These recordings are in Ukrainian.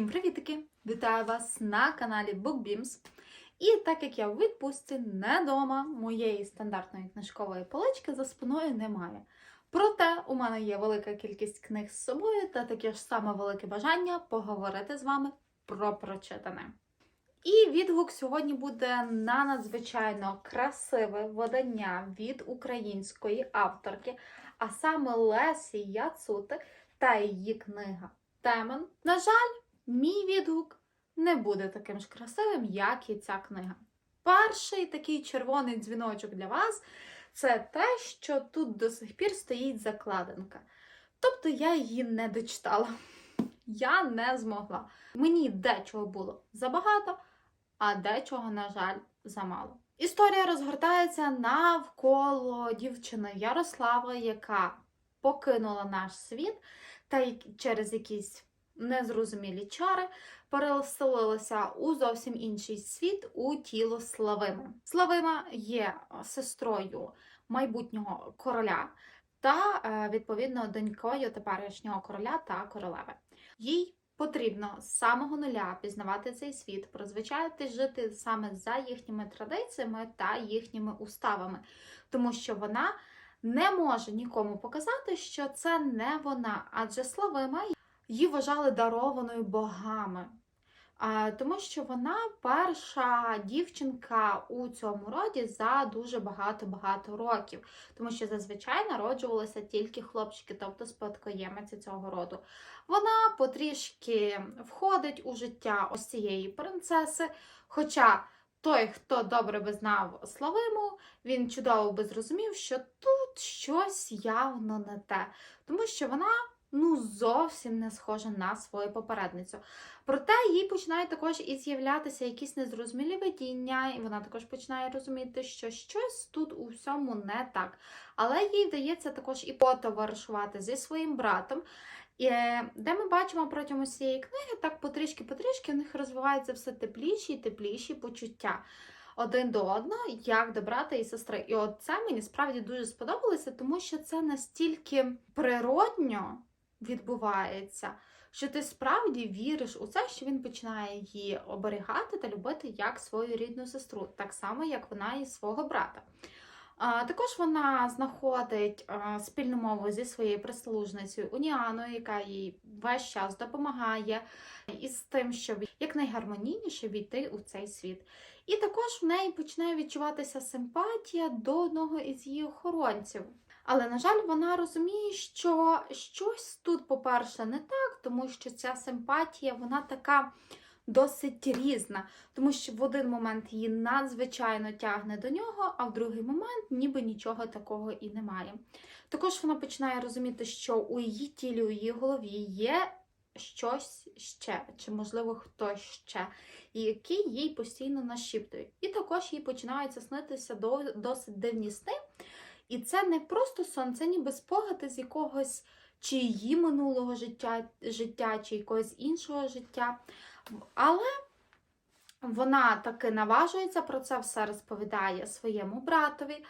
Всім привітики! Вітаю вас на каналі BookBeams. І так як я в відпустці не дома, моєї стандартної книжкової полички за спиною немає. Проте у мене є велика кількість книг з собою та таке ж саме велике бажання поговорити з вами про прочитане. І відгук сьогодні буде на надзвичайно красиве видання від української авторки, а саме Лесі Яцути та її книга Темен. На жаль, мій відгук не буде таким ж красивим, як і ця книга. Перший такий червоний дзвіночок для вас це те, що тут до сих пір стоїть закладинка. Тобто я її не дочитала. Я не змогла. Мені дечого було забагато, а дечого, на жаль, замало. Історія розгортається навколо дівчини Ярослава, яка покинула наш світ та через якісь незрозумілі чари переселилася у зовсім інший світ у тіло Славими. Славима є сестрою майбутнього короля та, е, відповідно, донькою теперішнього короля та королеви. Їй потрібно з самого нуля пізнавати цей світ, прозвичайти жити саме за їхніми традиціями та їхніми уставами, тому що вона не може нікому показати, що це не вона, адже Славима її вважали дарованою богами. Тому що вона перша дівчинка у цьому роді за дуже багато-багато років, тому що зазвичай народжувалися тільки хлопчики, тобто спадкоємиці цього роду. Вона потрішки входить у життя ось цієї принцеси. Хоча той, хто добре би знав Славиму, він чудово би зрозумів, що тут щось явно не те, тому що вона ну зовсім не схожа на свою попередницю. Проте їй починають також і з'являтися якісь незрозумілі видіння, і вона також починає розуміти, що щось тут у всьому не так. Але їй вдається також і потоваришувати зі своїм братом. І, е, Де ми бачимо протягом цієї книги, так потрішки-потрішки в них розвиваються все тепліші і тепліші почуття один до одного, як до брата і сестри. І от це мені справді дуже сподобалося, тому що це настільки природньо відбувається, що ти справді віриш у це, що він починає її оберігати та любити як свою рідну сестру, так само, як вона і свого брата. Також вона знаходить спільну мову зі своєю прислужницею Уніаною, яка їй весь час допомагає із тим, щоб якнайгармонійніше війти у цей світ. І також в неї починає відчуватися симпатія до одного із її охоронців. Але, на жаль, вона розуміє, що щось тут, по-перше, не так, тому що ця симпатія, вона така досить різна, тому що в один момент її надзвичайно тягне до нього, а в другий момент ніби нічого такого і немає. Також вона починає розуміти, що у її тілі, у її голові є щось ще, чи, можливо, хтось ще, який їй постійно нашіптує. І також їй починаються снитися досить дивні сни. І це не просто сон, це ніби спогади з якогось чи її минулого життя, життя, чи якогось іншого життя. Але вона таки наважується про це все розповідає своєму братові.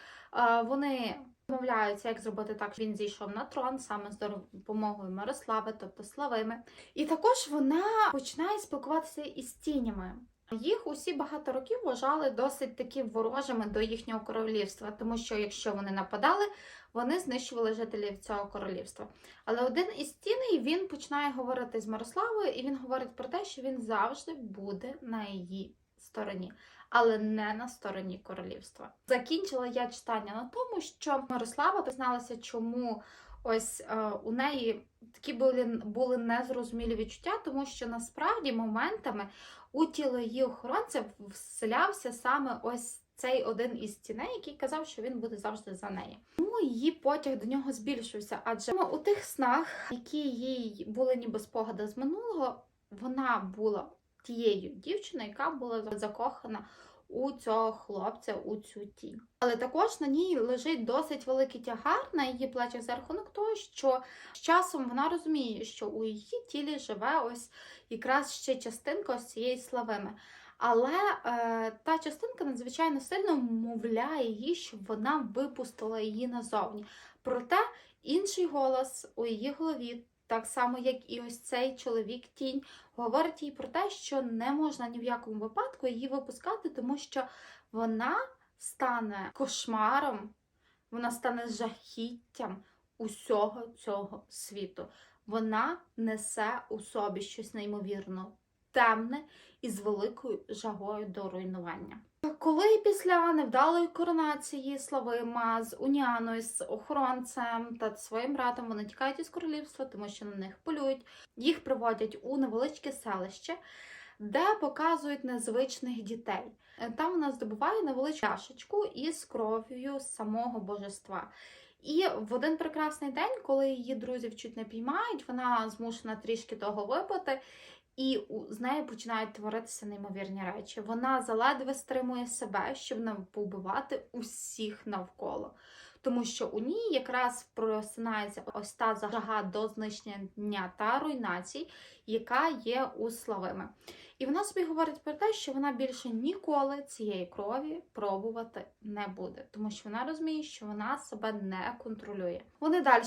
Вони домовляються, як зробити так, щоб він зійшов на трон саме з допомогою Мирослави, тобто Славими. І також вона починає спілкуватися із тінями. Їх усі багато років вважали досить таки ворожими до їхнього королівства, тому що якщо вони нападали, вони знищували жителів цього королівства. Але один із тіней він починає говорити з Мирославою, і він говорить про те, що він завжди буде на її стороні, але не на стороні королівства. Закінчила я читання на тому, що Мирослава дізналася, чому ось е, у неї такі були, були незрозумілі відчуття, тому що насправді моментами у тіло її охоронця вселявся саме ось цей один із тіней, який казав, що він буде завжди за нею. Тому її потяг до нього збільшився, адже у тих снах, які їй були ніби спогади з минулого, вона була тією дівчиною, яка була закохана у цього хлопця, у цю тінь. Але також на ній лежить досить великий тягар на її плечах за рахунок того, що з часом вона розуміє, що у її тілі живе ось якраз ще частинка ось цієї славими. Але е, та частинка надзвичайно сильно вмовляє її, щоб вона випустила її назовні. Проте інший голос у її голові так само, як і ось цей чоловік тінь, говорить їй про те, що не можна ні в якому випадку її випускати, тому що вона стане кошмаром, вона стане жахіттям усього цього світу. Вона несе у собі щось неймовірно темне і з великою жагою до руйнування. Коли після невдалої коронації Славима з Уняною, з охоронцем та своїм братом вони тікають із королівства, тому що на них полюють, їх приводять у невеличке селище, де показують незвичних дітей. Е, Там вона здобуває невеличку чашечку із кров'ю самого божества. І в один прекрасний день, коли її друзів чуть не піймають, вона змушена трішки того випити, і з нею починають творитися неймовірні речі. Вона заледве стримує себе, щоб не повбивати усіх навколо. Тому що у ній якраз просинається ось та жага до знищення та руйнацій, яка є у Славими. І вона собі говорить про те, що вона більше ніколи цієї крові пробувати не буде, тому що вона розуміє, що вона себе не контролює. Вони далі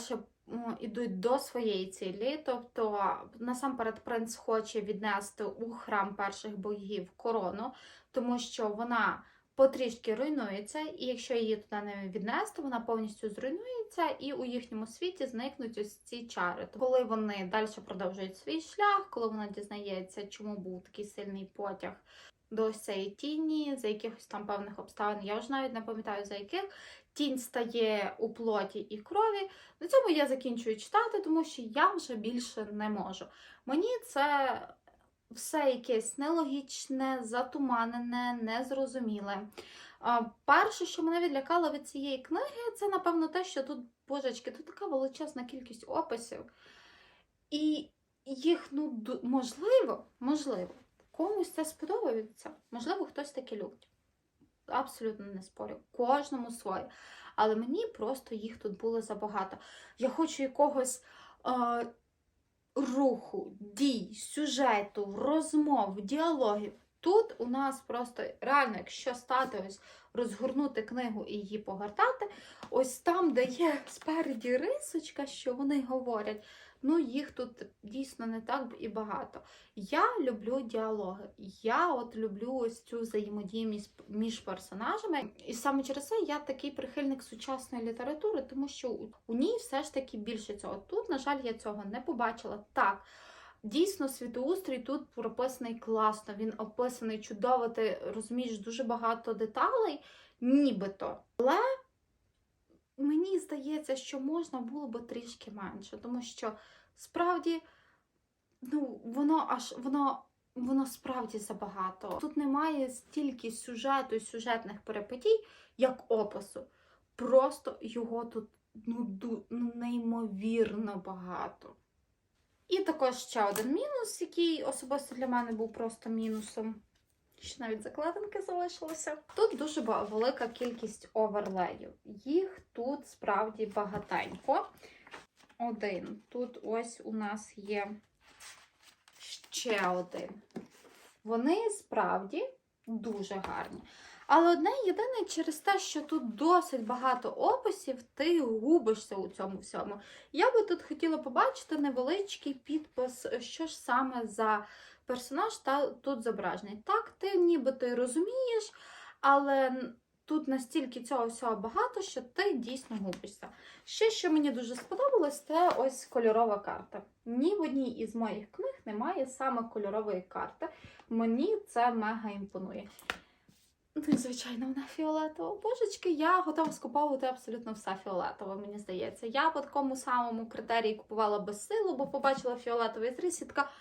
йдуть до своєї цілі, тобто насамперед принц хоче віднести у храм перших богів корону, тому що вона потрішки руйнується, і якщо її туди не віднести, вона повністю зруйнується, і у їхньому світі зникнуть ось ці чари. То Коли вони далі продовжують свій шлях, коли вона дізнається, чому був такий сильний потяг до ось цієї тіні, за якихось там певних обставин, я вже навіть не пам'ятаю за яких. Тінь стає у плоті і крові. На цьому я закінчую читати, тому що я вже більше не можу. Мені це все якесь нелогічне, затуманене, незрозуміле. Перше, що мене відлякало від цієї книги, це, напевно, те, що тут, божечки, тут така величезна кількість описів. І їх, ну, можливо, можливо, комусь це сподобається. Можливо, хтось таке любить. Абсолютно не спорю. Кожному своє. Але мені просто їх тут було забагато. Я хочу якогось. Е- руху, дій, сюжету, розмов, діалогів. Тут у нас просто реально, якщо стати ось розгорнути книгу і її погортати, ось там, де є спереді рисочка, що вони говорять, ну їх тут дійсно не так і багато. Я люблю діалоги. Я от люблю ось цю взаємодію між, персонажами. І саме через це я такий прихильник сучасної літератури, тому що у ній все ж таки більше цього. Тут, на жаль, я цього не побачила. Так. Дійсно, світоустрій тут прописаний класно, він описаний чудово, ти розумієш дуже багато деталей, нібито. Але мені здається, що можна було би трішки менше, тому що справді ну, воно аж воно. Воно справді забагато. Тут немає стільки сюжету і сюжетних перипетій, як опису. Просто його тут ну, ну, неймовірно багато. І також ще один мінус, який особисто для мене був просто мінусом. Ще навіть закладинки залишилися. Тут дуже велика кількість оверлеїв. Їх тут справді багатенько. Один. Тут ось у нас є ще один. Вони справді дуже гарні. Але одне єдине через те, що тут досить багато описів, ти губишся у цьому всьому. Я би тут хотіла побачити невеличкий підпис, що ж саме за персонаж та тут зображений. Так, ти нібито й розумієш, але тут настільки цього всього багато, що ти дійсно губишся. Ще, що мені дуже сподобалось, це ось кольорова карта. Ні в одній із моїх книг немає саме кольорової карти. Мені це мега імпонує. Ну звичайно, вона фіолетова. Божечки, я готова скуповувати абсолютно все фіолетове, мені здається. Я по такому самому критерії купувала без силу, бо побачила фіолетовий зріз і така,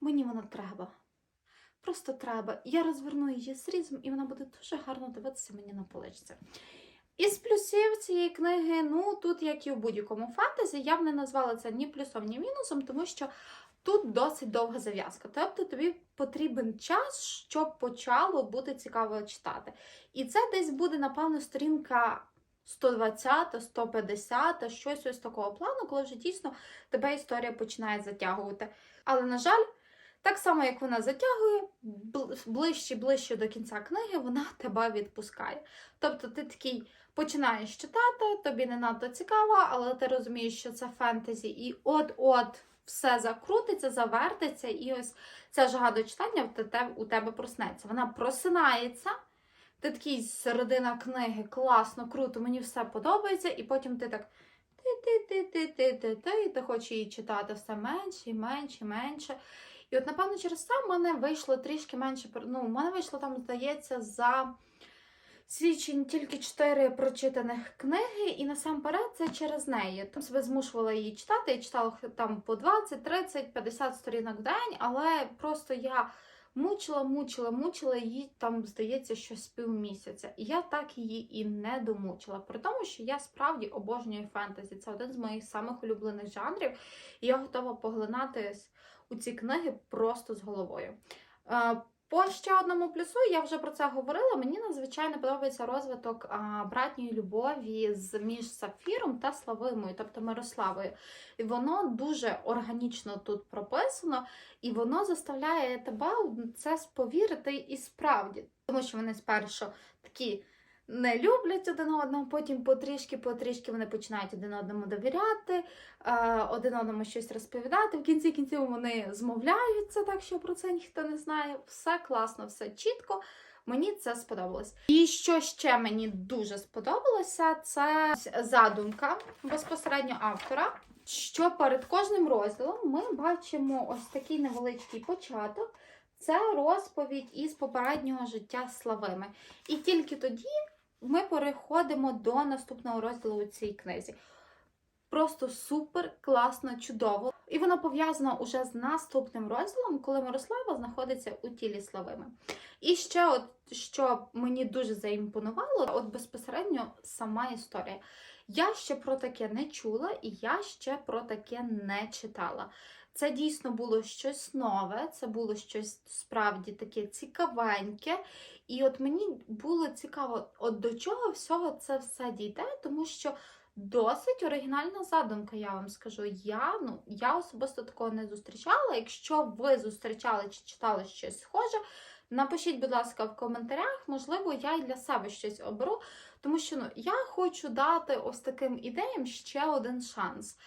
мені вона треба. Просто треба. Я розверну її зрізом, і вона буде дуже гарно дивитися мені на поличці. Із плюсів цієї книги, ну тут, як і у будь-якому фентезі, я б не назвала це ні плюсом, ні мінусом, тому що тут досить довга зав'язка. Тобто тобі потрібен час, щоб почало бути цікаво читати. І це десь буде, напевно, сторінка 120, 150, щось ось такого плану, коли вже дійсно тебе історія починає затягувати. Але, на жаль, так само, як вона затягує, бл- ближче ближче до кінця книги вона тебе відпускає. Тобто ти такий починаєш читати, тобі не надто цікаво, але ти розумієш, що це фентезі, і от-от все закрутиться, завертиться, і ось ця жага до читання у тебе проснеться. Вона просинається. Ти такий середина книги, класно, круто, мені все подобається, і потім ти так ти-ти-ти-ти-ти-ти, і ти хочеш її читати все менше і менше і менше. І от, напевно, через це в мене вийшло трішки менше. Ну, в мене вийшло там, здається, за січень тільки 4 прочитаних книги, і насамперед це через неї. Там себе змушувала її читати. Я читала там по 20, 30, 50 сторінок в день, але просто я мучила, мучила, мучила її там, здається, щось півмісяця. І я так її і не домучила. При тому, що я справді обожнюю фентезі. Це один з моїх самих улюблених жанрів, і я готова поглинатись у ці книги просто з головою. По ще одному плюсу, я вже про це говорила. Мені надзвичайно подобається розвиток братньої любові з між Сапфіром та Славимою, тобто Мирославою. І воно дуже органічно тут прописано, і воно заставляє тебе це сповірити і справді. Тому що вони спершу такі не люблять один одного, потім потрішки-потрішки вони починають один одному довіряти, е, один одному щось розповідати. В кінці кінців вони змовляються, так що про це ніхто не знає. Все класно, все чітко. Мені це сподобалось. І що ще мені дуже сподобалося, це задумка безпосередньо автора. Що перед кожним розділом ми бачимо ось такий невеличкий початок. Це розповідь із попереднього життя Славими. І тільки тоді ми переходимо до наступного розділу у цій книзі. Просто супер, класно, чудово. І воно пов'язано уже з наступним розділом, коли Мирослава знаходиться у тілі Славими. І ще, от що мені дуже заімпонувало, от безпосередньо сама історія. Я ще про таке не чула, і я ще про таке не читала. Це дійсно було щось нове, це було щось справді таке цікавеньке. І от мені було цікаво, от до чого всього це все дійде, тому що досить оригінальна задумка, я вам скажу. Я, ну, я особисто такого не зустрічала. Якщо ви зустрічали чи читали щось схоже, напишіть, будь ласка, в коментарях, можливо, я і для себе щось оберу, тому що ну, я хочу дати ось таким ідеям ще один шанс.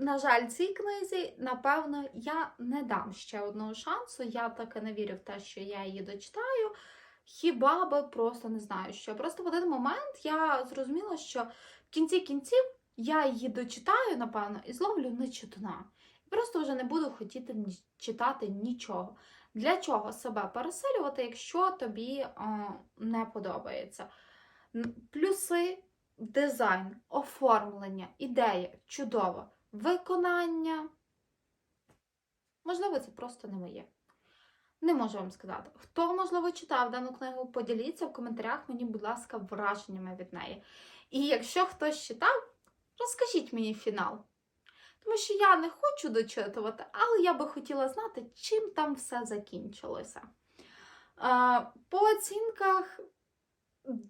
На жаль, цій книзі, напевно, я не дам ще одного шансу. Я так і не вірю в те, що я її дочитаю. Хіба би просто не знаю що. Просто в один момент я зрозуміла, що в кінці кінців я її дочитаю, напевно, і зловлю нечитана. Просто вже не буду хотіти читати нічого. Для чого себе переселювати, якщо тобі е, не подобається? Плюси, дизайн, оформлення, ідея чудово. Виконання. Можливо, це просто не моє. Не можу вам сказати. Хто, можливо, читав дану книгу, поділіться в коментарях мені, будь ласка, враженнями від неї. І якщо хтось читав, розкажіть мені фінал. Тому що я не хочу дочитувати, але я би хотіла знати, чим там все закінчилося. По оцінках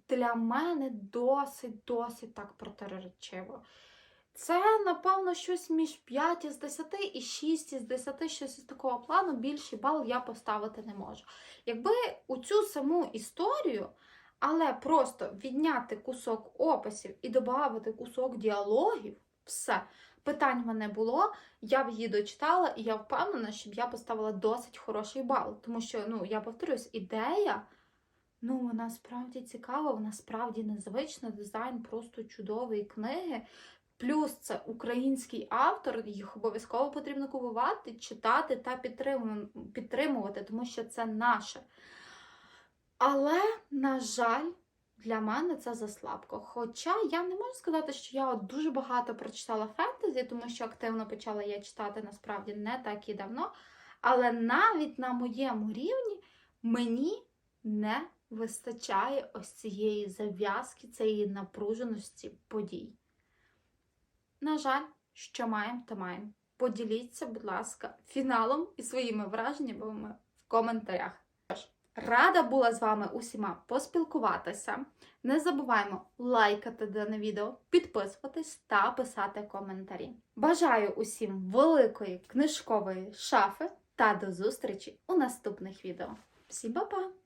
для мене досить, досить так протиречиво. Це, напевно, щось між 5 із 10 і 6 із 10, щось із такого плану, більший бал я поставити не можу. Якби у цю саму історію, але просто відняти кусок описів і додати кусок діалогів, все, питань мене було, я б її дочитала, і я впевнена, щоб я поставила досить хороший бал. Тому що, ну, я повторюсь, ідея. Ну, вона справді цікава, вона справді незвична, дизайн просто чудовий книги. Плюс це український автор, їх обов'язково потрібно купувати, читати та підтримувати, тому що це наше. Але, на жаль, для мене це заслабко. Хоча я не можу сказати, що я дуже багато прочитала фентезі, тому що активно почала я читати насправді не так і давно. Але навіть на моєму рівні мені не вистачає ось цієї зав'язки, цієї напруженості подій. На жаль, що маємо, то маємо. Поділіться, будь ласка, фіналом і своїми враженнями в коментарях. Рада була з вами усіма поспілкуватися. Не забуваємо лайкати дане відео, підписуватись та писати коментарі. Бажаю усім великої книжкової шафи та до зустрічі у наступних відео. Всім па-па!